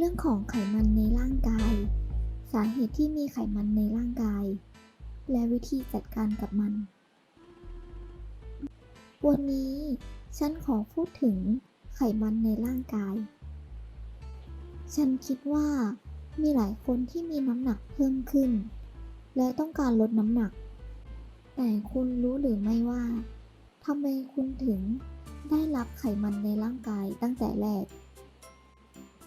เรื่องของไขมันในร่างกาย สาเหตุที่มีไขมันในร่างกาย และวิธีจัดการกับมัน วันนี้ฉันขอพูดถึงไขมันในร่างกาย ฉันคิดว่ามีหลายคนที่มีน้ำหนักเพิ่มขึ้น และต้องการลดน้ำหนัก แต่คุณรู้หรือไม่ว่าทำไมคุณถึงได้รับไขมันในร่างกายตั้งแต่แรก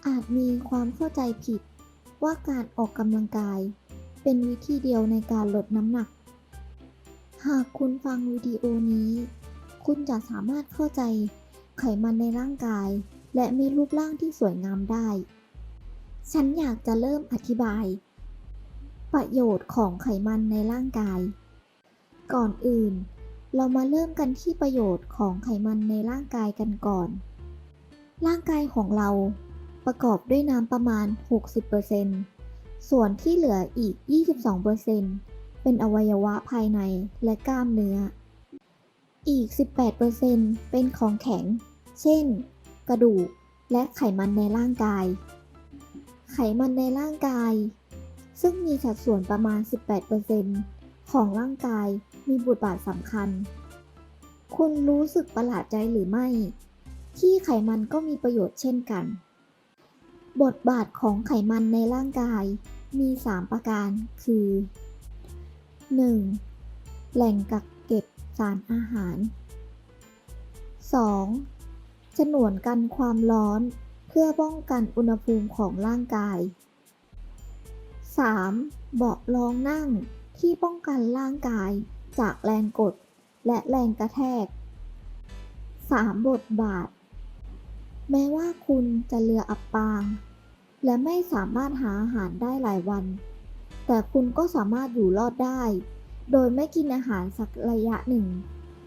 อาจมีความเข้าใจผิด ว่าการออกกำลังกาย เป็นวิธีเดียวในการลดน้ำหนัก หากคุณฟังวิดีโอนี้ คุณจะสามารถเข้าใจไขมันในร่างกาย และมีรูปร่างที่สวยงามได้ ฉันอยากจะเริ่มอธิบาย ประโยชน์ของไขมันในร่างกาย ก่อนอื่น เรามาเริ่มกันที่ประโยชน์ของไขมันในร่างกายกันก่อน ร่างกายของเรา ประกอบด้วยน้ำประมาณ 60%ส่วนที่เหลืออีก 22%เป็นอวัยวะภายในและกล้ามเนื้อ อีก 18%เป็นของแข็ง เช่น กระดูก และไขมันในร่างกาย ไขมันในร่างกาย ซึ่งมีสัดส่วนประมาณ 18%ของร่างกายมีบทบาทสำคัญ คุณรู้สึกประหลาดใจหรือไม่ ที่ไขมันก็มีประโยชน์เช่นกัน บทบาทของไขมันในร่างกายมี 3 ประการ คือ 1. แหล่งกักเก็บสารอาหาร 2. ฉนวนกันความร้อนเพื่อป้องกันอุณหภูมิของร่างกาย 3. เบาะรองนั่งที่ป้องกันร่างกายจากแรงกดและแรงกระแทก 3. บทบาท แม้ว่าคุณจะเรืออับปาง และไม่สามารถหาอาหารได้หลายวัน แต่คุณก็สามารถอยู่รอดได้ โดยไม่กินอาหารสักระยะหนึ่ง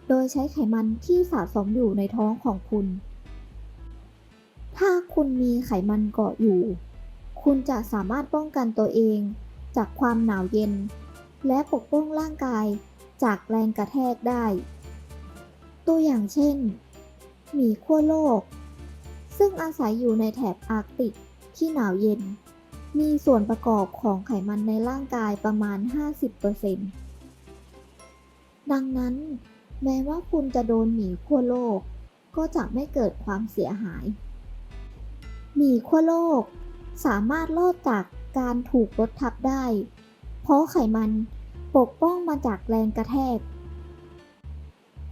โดยใช้ไขมันที่สะสมอยู่ในท้องของคุณ ถ้าคุณมีไขมันเกาะอยู่ คุณจะสามารถป้องกันตัวเอง จากความหนาวเย็น และปกป้องร่างกายจากแรงกระแทกได้ ตัวอย่างเช่น หมีขั้วโลก ซึ่งอาศัยอยู่ในแถบอาร์กติกที่หนาวเย็น มีส่วนประกอบของไขมันในร่างกายประมาณ 50%ดังนั้น แม้ว่าคุณจะโดนหมีขั้วโลก ก็จะไม่เกิดความเสียหาย หมีขั้วโลก สามารถรอดจากการถูกรถทับได้ เพราะไขมันปกป้องมาจากแรงกระแทก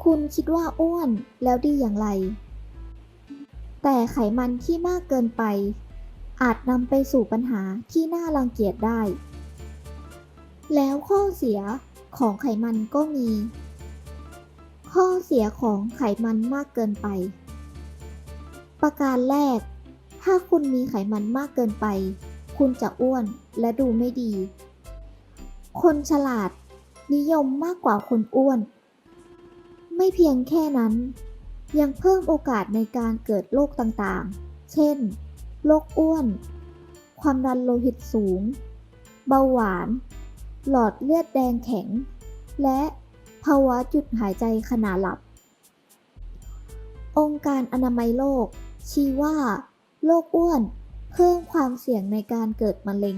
คุณคิดว่าอ้วนแล้วดีอย่างไร แต่ไขมันที่มากเกินไป อาจนำไปสู่ปัญหาที่น่ารังเกียจได้ แล้วข้อเสียของไขมันก็มี ข้อเสียของไขมันมากเกินไป ประการแรก ถ้าคุณมีไขมันมากเกินไป คุณจะอ้วนและดูไม่ดี คนฉลาดนิยมมากกว่าคนอ้วน ไม่เพียงแค่นั้น ยังเพิ่มโอกาสในการเกิดโรคต่างๆ เช่น โรคอ้วน ความดันโลหิตสูง เบาหวาน หลอดเลือดแดงแข็ง และภาวะจุดหายใจขณะหลับ องค์การอนามัยโลก ชี้ว่าโรคอ้วนเพิ่มความเสี่ยงในการเกิดมะเร็ง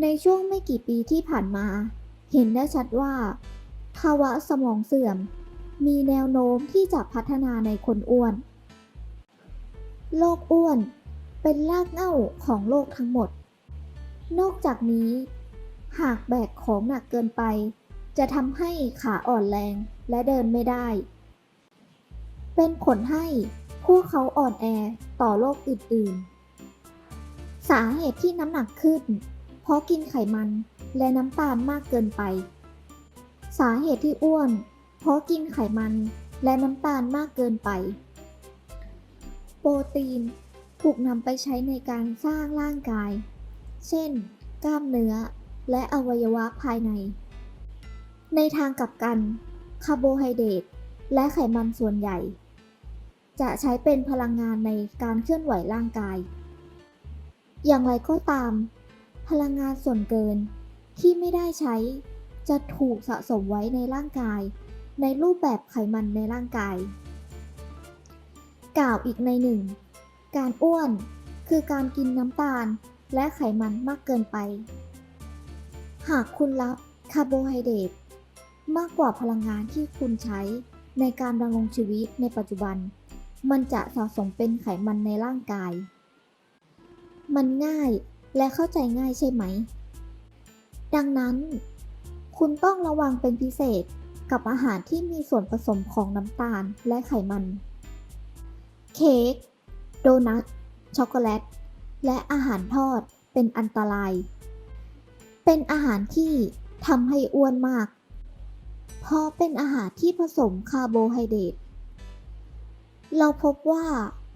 ในช่วงไม่กี่ปีที่ผ่านมา เห็นได้ชัดว่า ภาวะสมองเสื่อม มีแนวโน้มที่จะพัฒนาในคนอ้วน โรคอ้วนเป็นรากเหง้าของโรคทั้งหมด นอกจากนี้ หากแบกของหนักเกินไป จะทำให้ขาอ่อนแรงและเดินไม่ได้ เป็นผลให้พวกเขาอ่อนแอต่อโรคอื่นๆ สาเหตุที่น้ำหนักขึ้น เพราะกินไขมันและน้ำตาลมากเกินไป สาเหตุที่อ้วน ราะกินไขมันและน้ำตาลมากเกินไป โปรตีนถูกนำไปใช้ในการสร้างร่างกาย เช่น กล้ามเนื้อและอวัยวะภายใน ในทางกลับกัน คาร์โบไฮเดรตและไขมันส่วนใหญ่ จะใช้เป็นพลังงานในการเคลื่อนไหวร่างกาย อย่างไรก็ตาม พลังงานส่วนเกินที่ไม่ได้ใช้จะถูกสะสมไว้ในร่างกาย ในรูปแบบไขมันในร่างกาย กล่าวอีกในหนึ่ง การอ้วนคือการกินน้ำตาลและไขมันมากเกินไป หากคุณรับคาร์โบไฮเดรตมากกว่าพลังงานที่คุณใช้ในการดำรงชีวิตในปัจจุบัน มันจะสะสมเป็นไขมันในร่างกาย มันง่ายและเข้าใจง่ายใช่ไหม ดังนั้น คุณต้องระวังเป็นพิเศษ กับอาหารที่มีส่วนผสมของน้ำตาลและไขมัน เค้ก โดนัท ช็อกโกแลต และอาหารทอดเป็นอันตราย เป็นอาหารที่ทำให้อ้วนมาก เพราะเป็นอาหารที่ผสมคาร์โบไฮเดรต เราพบว่า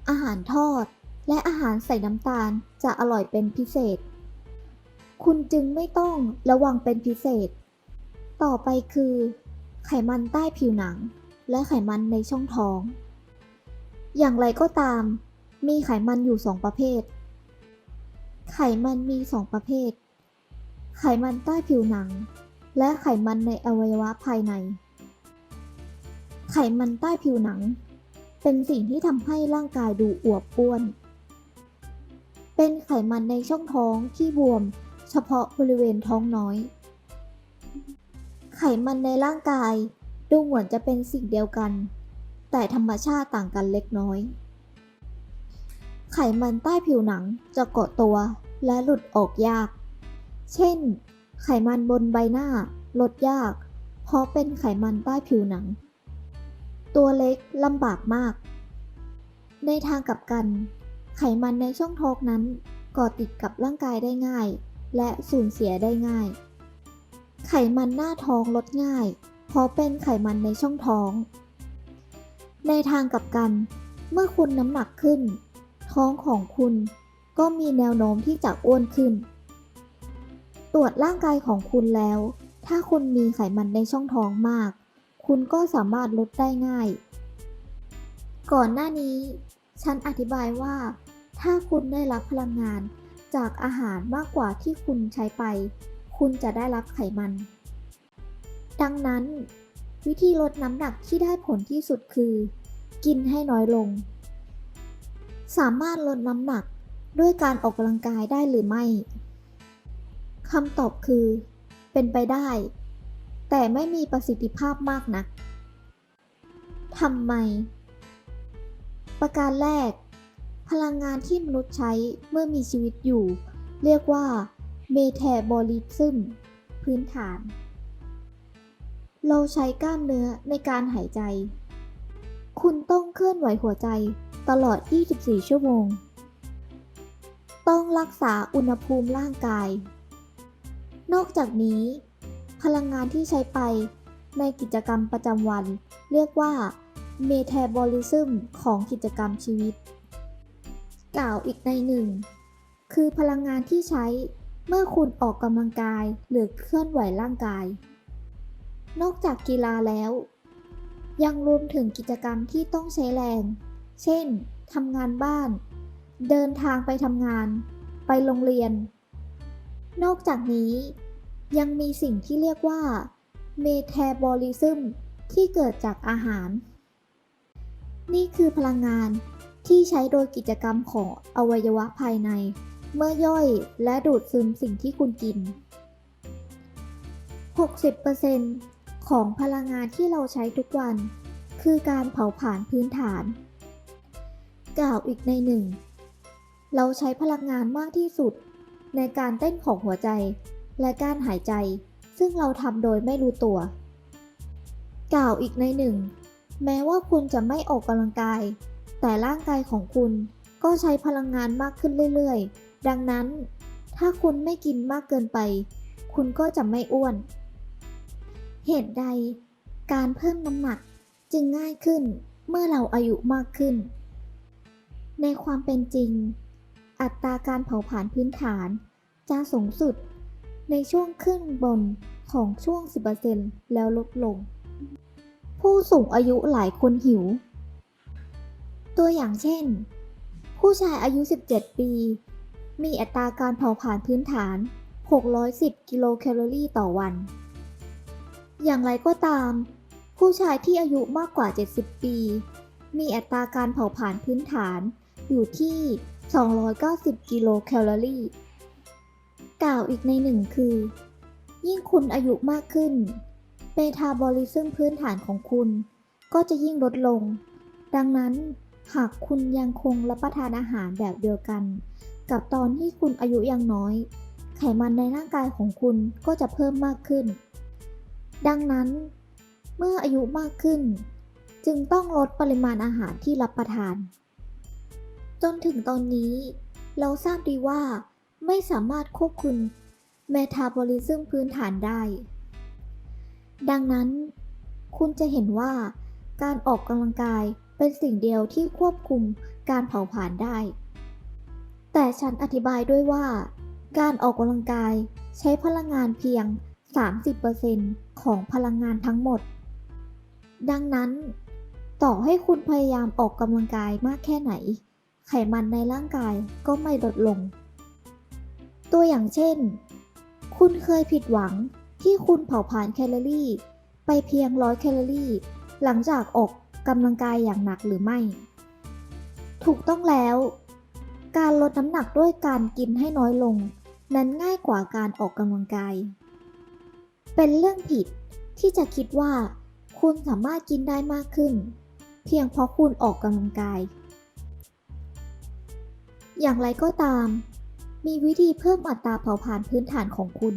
อาหารทอดและอาหารใส่น้ำตาลจะอร่อยเป็นพิเศษ คุณจึงไม่ต้องระวังเป็นพิเศษ ต่อไปคือ ไขมันใต้ผิวหนัง และไขมันในช่องท้อง อย่างไรก็ตาม มีไขมันอยู่สองประเภท ไขมันมีสองประเภท ไขมันใต้ผิวหนัง และไขมันในอวัยวะภายใน ไขมันใต้ผิวหนัง เป็นสิ่งที่ทำให้ร่างกายดูอวบอ้วน เป็นไขมันในช่องท้องที่บวม เฉพาะบริเวณท้องน้อย ไขมันในร่างกาย ดูเหมือนจะเป็นสิ่งเดียวกัน แต่ธรรมชาติต่างกันเล็กน้อย ไขมันใต้ผิวหนังจะเกาะตัวและหลุดออกยาก เช่น ไขมันบนใบหน้าลดยาก เพราะเป็นไขมันใต้ผิวหนัง ตัวเล็กลำบากมาก ในทางกลับกัน ไขมันในช่องท้องนั้นก่อติดกับร่างกายได้ง่าย และสูญเสียได้ง่าย ไขมันหน้าท้องลดง่าย เพราะเป็นไขมันในช่องท้อง ในทางกลับกัน เมื่อคุณน้ำหนักขึ้น ท้องของคุณก็มีแนวโน้มที่จะอ้วนขึ้น ตรวจร่างกายของคุณแล้ว ถ้าคุณมีไขมันในช่องท้องมาก คุณก็สามารถลดได้ง่าย ก่อนหน้านี้ ฉันอธิบายว่า ถ้าคุณได้รับพลังงานจากอาหารมากกว่าที่คุณใช้ไป คุณจะได้รับไขมัน ดังนั้น วิธีลดน้ำหนักที่ได้ผลที่สุดคือ กินให้น้อยลง สามารถลดน้ำหนักด้วยการออกกำลังกายได้หรือไม่คำตอบคือ เป็นไปได้ แต่ไม่มีประสิทธิภาพมากนักทำไม ประการแรก พลังงานที่มนุษย์ใช้เมื่อมีชีวิตอยู่ เรียกว่า เมเทบอลิซึมพื้นฐาน เราใช้กล้ามเนื้อในการหายใจ คุณต้องเคลื่อนไหวหัวใจตลอด 24 ชั่วโมง ต้องรักษาอุณหภูมิร่างกาย นอกจากนี้ พลังงานที่ใช้ไปในกิจกรรมประจำวัน เรียกว่าเมเทบอลิซึมของกิจกรรมชีวิต กล่าวอีกในหนึ่ง คือพลังงานที่ใช้ เมื่อคุณออกกำลังกายหรือเคลื่อนไหวร่างกาย นอกจากกีฬาแล้ว ยังรวมถึงกิจกรรมที่ต้องใช้แรง เช่นทำงานบ้าน เดินทางไปทำงาน ไปโรงเรียน นอกจากนี้ยังมีสิ่งที่เรียกว่าเมเทบอลิซึมที่เกิดจากอาหาร นี่คือพลังงานที่ใช้โดยกิจกรรมของอวัยวะภายใน เมื่อย่อยและดูดซึมสิ่งที่คุณกิน 60%ของพลังงานที่เราใช้ทุกวัน คือการเผาผลาญพื้นฐาน กล่าวอีกในหนึ่ง เราใช้พลังงานมากที่สุด ในการเต้นของหัวใจ และการหายใจ ซึ่งเราทำโดยไม่รู้ตัว กล่าวอีกในหนึ่ง แม้ว่าคุณจะไม่ออกกำลังกาย แต่ร่างกายของคุณก็ใช้พลังงานมากขึ้นเรื่อย ๆ ดังนั้น ถ้าคุณไม่กินมากเกินไป คุณก็จะไม่อ้วน เหตุใด การเพิ่มน้ำหนักจึงง่ายขึ้นเมื่อเราอายุมากขึ้น ในความเป็นจริง อัตราการเผาผลาญพื้นฐานจะสูงสุดในช่วงครึ่งบนของช่วง 10%แล้วลดลง ผู้สูงอายุหลายคนหิว ตัวอย่างเช่น ผู้ชายอายุ 17 ปี มีอัตราการเผาผลาญพื้นฐาน 610 กิโลแคลอรี่ต่อวัน อย่างไรก็ตาม ผู้ชายที่อายุมากกว่า 70 ปี มีอัตราการเผาผลาญพื้นฐานอยู่ที่ 290 กิโลแคลอรี่ กล่าวอีกในหนึ่งคือ ยิ่งคุณอายุมากขึ้นเมตาบอลิซึมพื้นฐานของคุณ ก็จะยิ่งลดลง ดังนั้นหากคุณยังคงรับประทานอาหารแบบเดียวกัน กับตอนที่คุณอายุยังน้อย ไขมันในร่างกายของคุณก็จะเพิ่มมากขึ้น ดังนั้น เมื่ออายุมากขึ้น จึงต้องลดปริมาณอาหารที่รับประทาน จนถึงตอนนี้ เราทราบดีว่า ไม่สามารถควบคุมเมตาบอลิซึมพื้นฐานได้ ดังนั้น คุณจะเห็นว่าการออกกำลังกายเป็นสิ่งเดียวที่ควบคุมการเผาผลาญได้ แต่ฉันอธิบายด้วยว่า การออกกำลังกายใช้พลังงานเพียง 30%ของพลังงานทั้งหมด ดังนั้น ต่อให้คุณพยายามออกกำลังกายมากแค่ไหน ไขมันในร่างกายก็ไม่ลดลง ตัวอย่างเช่น คุณเคยผิดหวังที่คุณเผาผลาญแคลอรี่ ไปเพียงร้อยแคลอรี่ หลังจากออกกำลังกายอย่างหนักหรือไม่ ถูกต้องแล้ว การลดน้ำหนักด้วยการกินให้น้อยลง นั้นง่ายกว่าการออกกำลังกาย เป็นเรื่องผิดที่จะคิดว่า คุณสามารถกินได้มากขึ้น เพียงเพราะคุณออกกำลังกาย อย่างไรก็ตาม มีวิธีเพิ่มอัตราเผาผลาญพื้นฐานของคุณ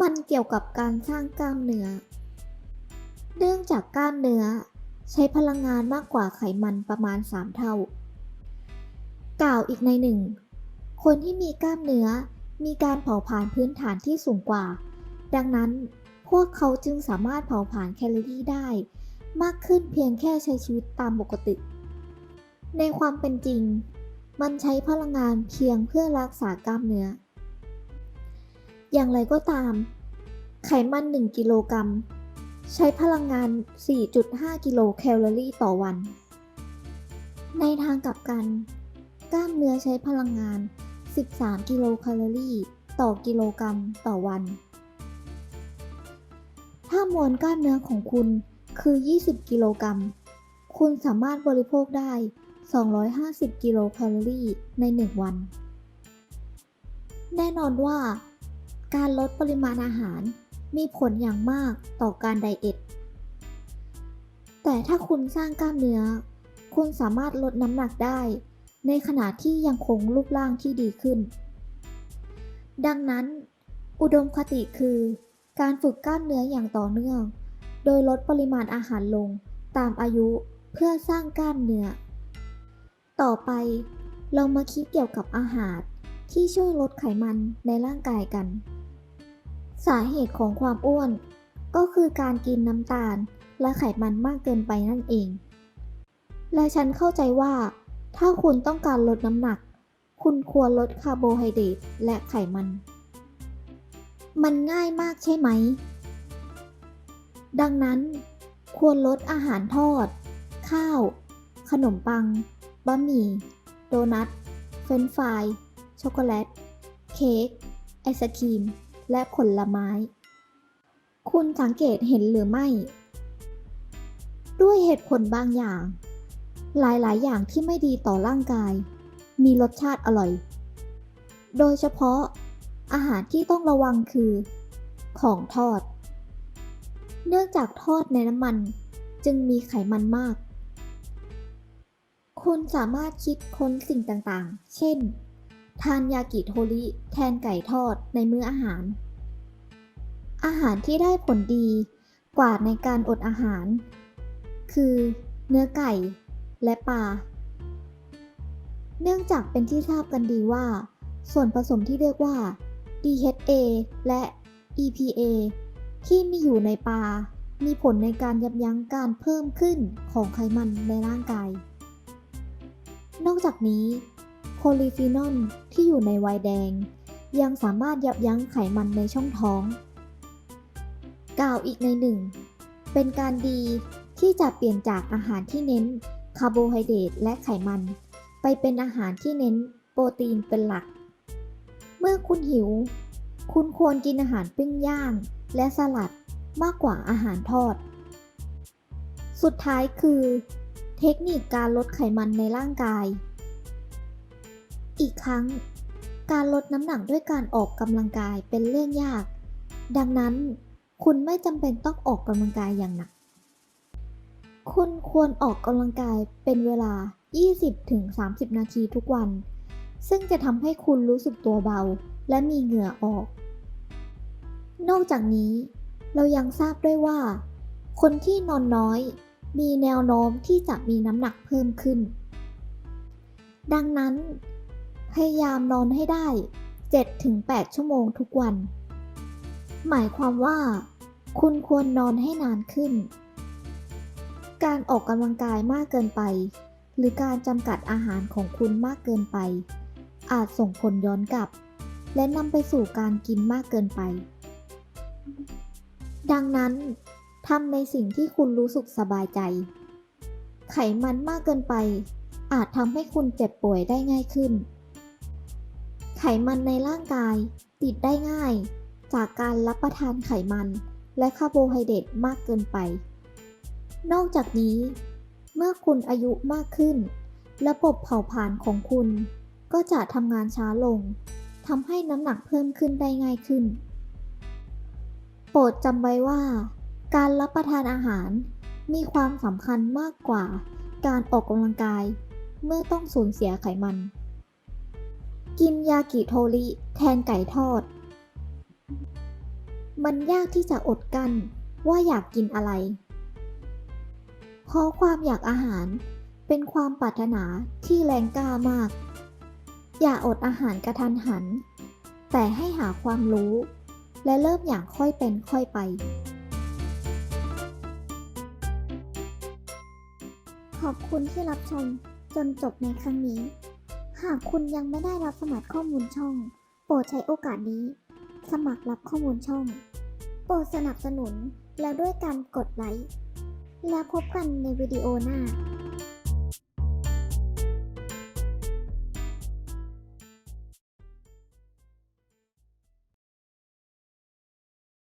มันเกี่ยวกับการสร้างกล้ามเนื้อ เนื่องจากกล้ามเนื้อใช้พลังงานมากกว่าไขมันประมาณ 3 เท่า กล่าวอีกในหนึ่ง คนที่มีกล้ามเนื้อ มีการเผาผลาญพื้นฐานที่สูงกว่า ดังนั้นพวกเขาจึงสามารถเผาผลาญแคลอรี่ได้ มากขึ้นเพียงแค่ใช้ชีวิตตามปกติ ในความเป็นจริง มันใช้พลังงานเพียงเพื่อรักษากล้ามเนื้อ อย่างไรก็ตาม ไขมัน 1 กิโลกรัมใช้พลังงาน 4.5 กิโลแคลอรี่ต่อวัน ในทางกลับกัน กล้ามเนื้อใช้พลังงาน 13 กิโลแคลอรี่ ต่อกิโลกรัมต่อวัน ถ้ามวลกล้ามเนื้อของคุณคือ 20 กิโลกรัม คุณสามารถบริโภคได้ 250 กิโลแคลอรี่ใน 1 วัน แน่นอนว่า การลดปริมาณอาหารมีผลอย่างมากต่อการไดเอท แต่ถ้าคุณสร้างกล้ามเนื้อ คุณสามารถลดน้ำหนักได้ ในขณะที่ยังคงรูปร่างที่ดีขึ้น ดังนั้น อุดมคติคือ การฝึกกล้ามเนื้ออย่างต่อเนื่อง โดยลดปริมาณอาหารลงตามอายุเพื่อสร้างกล้ามเนื้อ ต่อไปเรามาคิดเกี่ยวกับอาหารที่ช่วยลดไขมันในร่างกายกัน สาเหตุของความอ้วน ก็คือการกินน้ำตาลและไขมันมากเกินไปนั่นเอง และฉันเข้าใจว่า ถ้าคุณต้องการลดน้ำหนัก คุณควรลดคาร์โบไฮเดรตและไขมัน มันง่ายมากใช่ไหม ดังนั้น ควรลดอาหารทอด ข้าว ขนมปัง บะหมี่ โดนัท เฟรนฟราย ช็อกโกแลต เค้ก ไอศครีม และผลไม้ คุณสังเกตเห็นหรือไม่ ด้วยเหตุผลบางอย่าง หลายๆ อย่างที่ไม่ดีต่อร่างกาย มีรสชาติอร่อย โดยเฉพาะอาหารที่ต้องระวังคือ ของทอด เนื่องจากทอดในน้ำมันจึงมีไขมันมาก คุณสามารถคิดค้นสิ่งต่างๆ เช่น ทานยากิโทริแทนไก่ทอดในมื้ออาหาร อาหารที่ได้ผลดีกว่าในการอดอาหาร คือเนื้อไก่ และปลา เนื่องจากเป็นที่ทราบกันดีว่า ส่วนผสมที่เรียกว่า DHA และ EPA ที่มีอยู่ในปลา มีผลในการยับยั้งการเพิ่มขึ้นของไขมันในร่างกาย นอกจากนี้โพลีฟีนอลที่อยู่ในไวน์แดง ยังสามารถยับยั้งไขมันในช่องท้อง กล่าวอีกในหนึ่ง เป็นการดีที่จะเปลี่ยนจากอาหารที่เน้นาร์โบไฮเดรตและไขมัน ไปเป็นอาหารที่เน้นโปรตีนเป็นหลัก เมื่อคุณหิว คุณควรกินอาหารปิ้งย่าง และสลัดมากกว่าอาหารทอด สุดท้ายคือ เทคนิคการลดไขมันในร่างกาย อีกครั้ง การลดน้ำหนักด้วยการออกกำลังกายเป็นเรื่องยาก ดังนั้นคุณไม่จำเป็นต้องออกกำลังกายอย่างหนัก คุณควรออกกำลังกายเป็นเวลา 20-30 นาทีทุกวัน ซึ่งจะทำให้คุณรู้สึกตัวเบา และมีเหงื่อออก นอกจากนี้ เรายังทราบด้วยว่า คนที่นอนน้อย มีแนวโน้มที่จะมีน้ำหนักเพิ่มขึ้น ดังนั้น พยายามนอนให้ได้ 7-8 ชั่วโมงทุกวัน หมายความว่า คุณควรนอนให้นานขึ้น การออกกำลังกายมากเกินไป หรือการจำกัดอาหารของคุณมากเกินไป อาจส่งผลย้อนกลับ และนำไปสู่การกินมากเกินไป ดังนั้นทำในสิ่งที่คุณรู้สึกสบายใจ ไขมันมากเกินไป อาจทำให้คุณเจ็บป่วยได้ง่ายขึ้น ไขมันในร่างกายติดได้ง่าย จากการรับประทานไขมันและคาร์โบไฮเดรตมากเกินไป นอกจากนี้ เมื่อคุณอายุมากขึ้น ระบบเผาผลาญของคุณก็จะทำงานช้าลงทำให้น้ำหนักเพิ่มขึ้นได้ง่ายขึ้น โปรดจำไว้ว่า การรับประทานอาหารมีความสำคัญมากกว่าการออกกำลังกาย เมื่อต้องสูญเสียไขมัน กินยากิโทริแทนไก่ทอด มันยากที่จะอดกั้นว่าอยากกินอะไร เพราะความอยากอาหารเป็นความปรารถนาที่แรงกล้ามาก อย่าอดอาหารกระทันหัน แต่ให้หาความรู้ และเริ่มอย่างค่อยเป็นค่อยไป ขอบคุณที่รับชมจนจบในครั้งนี้ หากคุณยังไม่ได้รับสมัครข้อมูลช่อง โปรดใช้โอกาสนี้ สมัครรับข้อมูลช่อง โปรดสนับสนุนและด้วยการกดไลค์ แล้วพบกันในวิดีโอหน้า